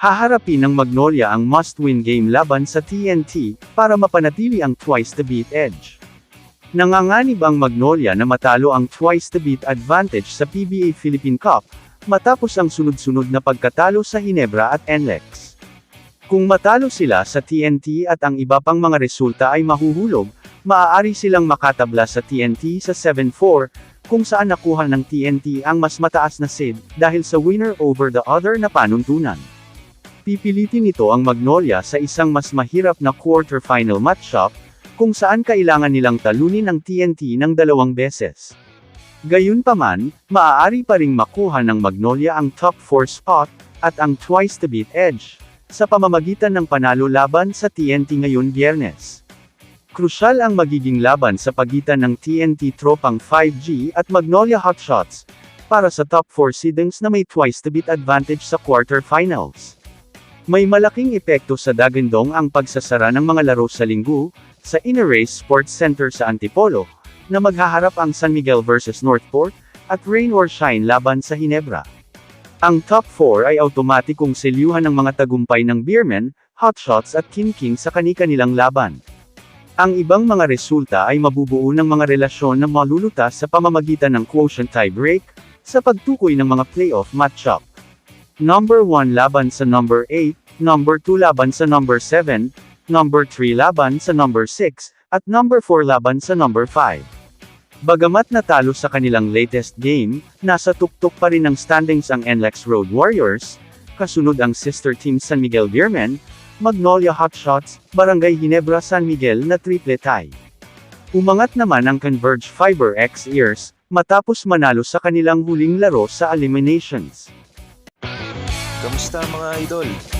Haharapin ng Magnolia ang must-win game laban sa TNT, para mapanatili ang twice-the-beat edge. Nanganganib ang Magnolia na matalo ang twice-the-beat advantage sa PBA Philippine Cup, matapos ang sunod-sunod na pagkatalo sa Hinebra at NLEX. Kung matalo sila sa TNT at ang iba pang mga resulta ay mahuhulog, maaari silang makatabla sa TNT sa 7-4, kung saan nakuha ng TNT ang mas mataas na seed, dahil sa winner over the other na panuntunan. Pipilitin nito ang Magnolia sa isang mas mahirap na quarter-final matchup, kung saan kailangan nilang talunin ang TNT ng dalawang beses. Gayunpaman, maaari pa ring makuha ng Magnolia ang top 4 spot, at ang twice-the-beat edge, sa pamamagitan ng panalo laban sa TNT ngayon biyernes. Krusyal ang magiging laban sa pagitan ng TNT Tropang 5G at Magnolia Hotshots, para sa top 4 seedings na may twice-the-beat advantage sa quarter-finals. May malaking epekto sa Dagandong ang pagsasara ng mga laro sa linggo, sa Inner Race Sports Center sa Antipolo, na maghaharap ang San Miguel vs Northport, at Rain or Shine laban sa Hinebra. Ang top 4 ay automatikong selyuhan ng mga tagumpay ng Beermen, Hotshots at King King sa kani-kanilang laban. Ang ibang mga resulta ay mabubuo ng mga relasyon na malulutas sa pamamagitan ng quotient tiebreak, sa pagtukoy ng mga playoff matchup. Number 1 laban sa number 8, number 2 laban sa number 7, number 3 laban sa number 6, at number 4 laban sa number 5. Bagamat natalo sa kanilang latest game, nasa tuktok pa rin ng standings ang NLEX Road Warriors, kasunod ang sister team San Miguel Beermen, Magnolia Hotshots, Barangay Hinebra San Miguel na triple tie. Umangat naman ang Converge Fiber X Ears, matapos manalo sa kanilang huling laro sa eliminations. Kamusta mga idol?